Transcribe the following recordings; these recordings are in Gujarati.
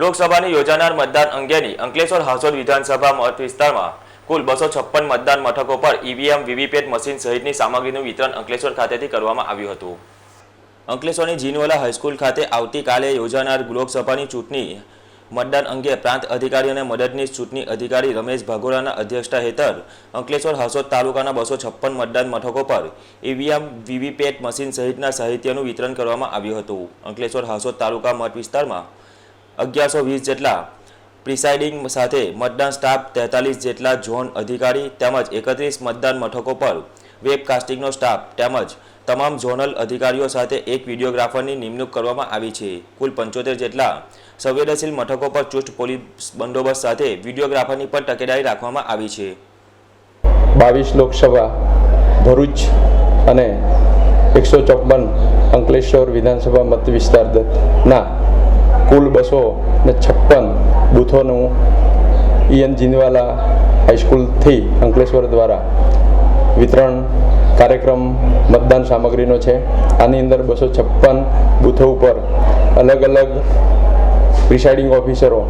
લોકસભાની યોજાનાર મતદાન અંગેની અંકલેશ્વર હાસોદ વિધાનસભા મત વિસ્તારમાં કુલ બસો છપ્પન મતદાન મથકો પર ઈવીએમ, વીવીપેટ મશીન સહિતની સામગ્રીનું વિતરણ અંકલેશ્વર ખાતેથી કરવામાં આવ્યું હતું. અંકલેશ્વરની જીનવાલા હાઈસ્કૂલ ખાતે આવતીકાલે યોજાનાર લોકસભાની ચૂંટણી મતદાન અંગે પ્રાંત અધિકારી અને મદદનીશ ચૂંટણી અધિકારી રમેશ ભાગોરાના અધ્યક્ષતા હેઠળ અંકલેશ્વર હાસોદ તાલુકાના બસો છપ્પન મતદાન મથકો પર ઈવીએમ, વીવીપેટ મશીન સહિતના સાહિત્યનું વિતરણ કરવામાં આવ્યું હતું. અંકલેશ્વર હાસોદ તાલુકા મત વિસ્તારમાં અગિયારસો વીસ જેટલા પ્રિસાઇડિંગ સાથે મતદાન સ્ટાફ તેતાલીસ જેટલા ઝોન અધિકારી તેમજ એકત્રીસ મતદાન મથકો પર વેબકાસ્ટિંગનો સ્ટાફ તેમજ તમામ ઝોનલ અધિકારીઓ સાથે એક વિડીયોગ્રાફરની નિમણૂક કરવામાં આવી છે. કુલ પંચોતેર જેટલા સંવેદનશીલ મથકો પર ચુસ્ત પોલીસ બંદોબસ્ત સાથે વિડીયોગ્રાફરની પણ તકેદારી રાખવામાં આવી છે. બાવીસ લોકસભા, ભરૂચ અને એકસો ચોપન અંકલેશ્વર વિધાનસભા મત વિસ્તારના કુલ બસો ને છપ્પન બૂથોનું ઈએન જીનવાલા હાઈસ્કૂલથી અંકલેશ્વર દ્વારા વિતરણ કાર્યક્રમ મતદાન સામગ્રીનો છે. આની અંદર બસો છપ્પન બૂથો ઉપર અલગ અલગ presiding ઓફિસરો,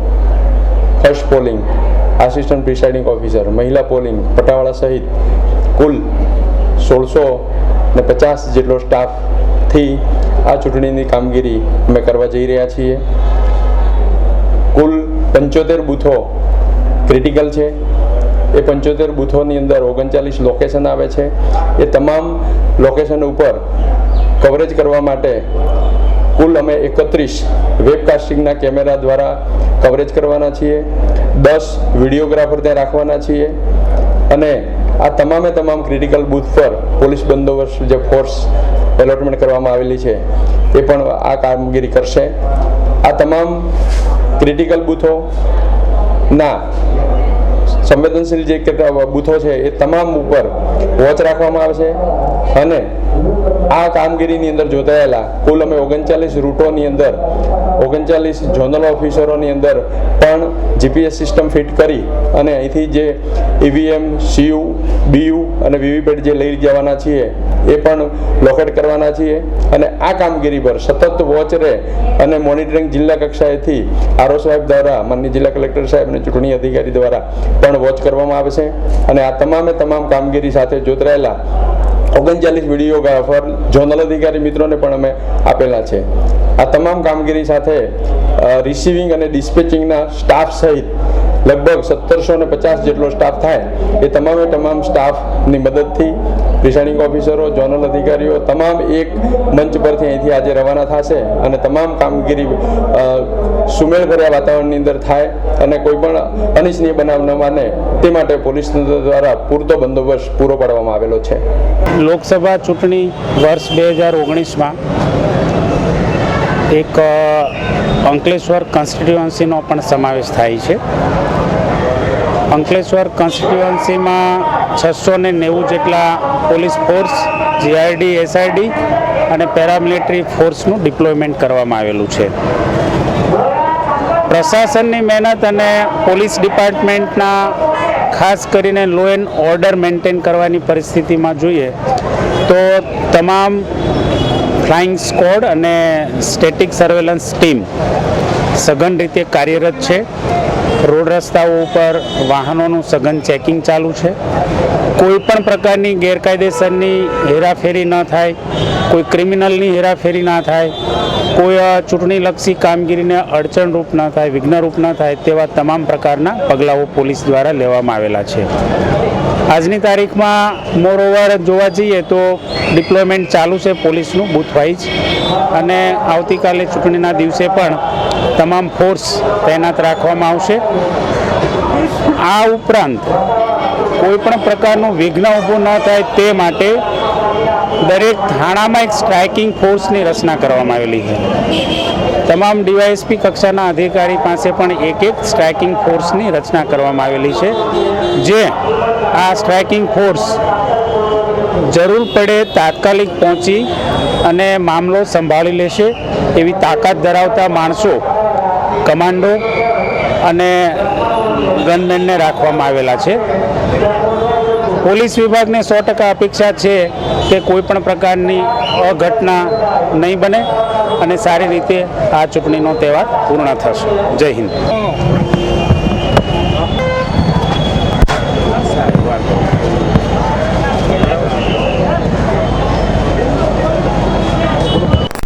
first polling, assistant presiding officer, મહિલા પોલિંગ, પટાવાળા સહિત કુલ સોળસો ને પચાસ જેટલો સ્ટાફથી આ ચૂંટણીની કામગીરી અમે કરવા જઈ રહ્યા છીએ. કુલ પંચોતેર બૂથો ક્રિટિકલ છે. એ પંચોતેર બૂથોની અંદર ઓગણચાલીસ લોકેશન આવે છે. એ તમામ લોકેશન ઉપર કવરેજ કરવા માટે કુલ અમે એકત્રીસ વેબકાસ્ટિંગના કેમેરા દ્વારા કવરેજ કરવાના છીએ. દસ વિડીયોગ્રાફર ત્યાં રાખવાના છીએ. અને આ તમામે તમામ ક્રિટિકલ બૂથ પર પોલીસ બંદોબસ્ત જે ફોર્સ એલોટમેન્ટ કરવામાં આવેલી છે એ પણ આ કામગીરી કરશે. આ તમામ ક્રિટિકલ બૂથો ના, સંવેદનશીલ જે કેટલા બૂથો છે, એ તમામ ઉપર વોચ રાખવામાં આવશે અને આ કામગીરીની અંદર જોતાયેલા કુલ અમે ઓગણચાલીસ રૂટોની અંદર, ઓગણચાલીસ ઝોનલ ઓફિસરોની અંદર પણ જીપીએસ સિસ્ટમ ફિટ કરી અને અહીંથી જે ઈવીએમ સીયુ બીયુ અને વીવીપેટ જે લઈ જવાના છીએ, એ પણ લોકેટ કરવાના છીએ. અને આ કામગીરી પર સતત વોચ રહે અને મોનિટરિંગ જિલ્લા કક્ષાએથી આરઓ સાહેબ દ્વારા, માનનીય જિલ્લા કલેક્ટર સાહેબ અને ચૂંટણી અધિકારી દ્વારા પણ વોચ કરવામાં આવશે અને આ તમામે તમામ કામગીરી સાથે જોતરાયેલા ઓગણચાલીસ વિડીયોગ્રાફર ઝોનલ અધિકારી મિત્રોને પણ અમે આપેલા છે. આ તમામ કામગીરી સાથે રિસીવિંગ અને ડિસ્પેચિંગના સ્ટાફ સહિત લગભગ સત્તરસો ને પચાસ જેટલો સ્ટાફ થાય, એ તમામે તમામ સ્ટાફની મદદથી પ્રિસાઇડિંગ ઓફિસરો, ઝોનલ અધિકારીઓ તમામ એક મંચ પરથી અહીંથી આજે રવાના થશે અને તમામ કામગીરી સુમેળભર્યા વાતાવરણની અંદર થાય અને કોઈ પણ અનિચ્છનીય બનાવ ન માને તે માટે પોલીસ દ્વારા પૂરતો બંદોબસ્ત પૂરો પાડવામાં આવેલો છે. લોકસભા ચૂંટણી વર્ષ બે હજાર ઓગણીસમાં એક અંકલેશ્વર કોન્સ્ટિટ્યુઅન્સીનો પણ સમાવેશ થાય છે. અંકલેશ્વર કોન્સ્ટિટ્યુઅન્સીમાં છસો ને નેવું જેટલા પોલીસ ફોર્સ જીઆરડી એસઆરડી અને પેરામિલિટરી ફોર્સનું ડિપ્લોયમેન્ટ કરવામાં આવેલું છે. પ્રશાસનની મહેનત અને પોલીસ ડિપાર્ટમેન્ટના ખાસ કરીને લો એન્ડ ઓર્ડર મેન્ટેન કરવાની પરિસ્થિતિમાં જોઈએ તો તમામ ફ્લાઇંગ સ્કોડ અને સ્ટેટિક સર્વેલન્સ ટીમ સઘન રીતે કાર્યરત છે. રોડ રસ્તાઓ ઉપર વાહનોનું સઘન ચેકિંગ ચાલુ છે. કોઈ પણ પ્રકારની ગેરકાયદેસરની હેરાફેરી ન થાય, કોઈ ક્રિમિનલની હેરાફેરી ના થાય. કોઈ ચૂંટણીલક્ષી કામગીરીને અડચણરૂપ ન થાય, વિઘ્નરૂપ ન થાય તેવા તમામ પ્રકારના પગલાઓ પોલીસ દ્વારા લેવામાં આવેલા છે. આજની તારીખમાં મોરઓવર જોવા જઈએ તો ડિપ્લોયમેન્ટ ચાલુ છે પોલીસનું બૂથ વાઇઝ અને આવતીકાલે ચૂંટણીના દિવસે પણ તમામ ફોર્સ તૈનાત રાખવામાં આવશે. આ ઉપરાંત કોઈ પણ પ્રકારનું વિઘ્ન ઊભું ન થાય તે માટે દરેક થાણામાં એક સ્ટ્રાઇકિંગ ફોર્સની રચના કરવામાં આવેલી છે. તમામ ડીવાયએસપી કક્ષાના અધિકારી પાસે પણ એક એક સ્ટ્રાઇકિંગ ફોર્સની રચના કરવામાં આવેલી છે. જે આ સ્ટ્રાઇકિંગ ફોર્સ જરૂર પડે તાત્કાલિક પહોંચી અને મામલો સંભાળી લેશે એવી તાકાત ધરાવતા માણસો, કમાન્ડો અને ગનમેનને રાખવામાં આવેલા છે. પોલીસ વિભાગને સો ટકા અપેક્ષા છે કે કોઈ પણ પ્રકારની અઘટના નહીં બને અને સારી રીતે આ ચૂંટણીનો તહેવાર પૂર્ણ થશે. જય હિન્દ.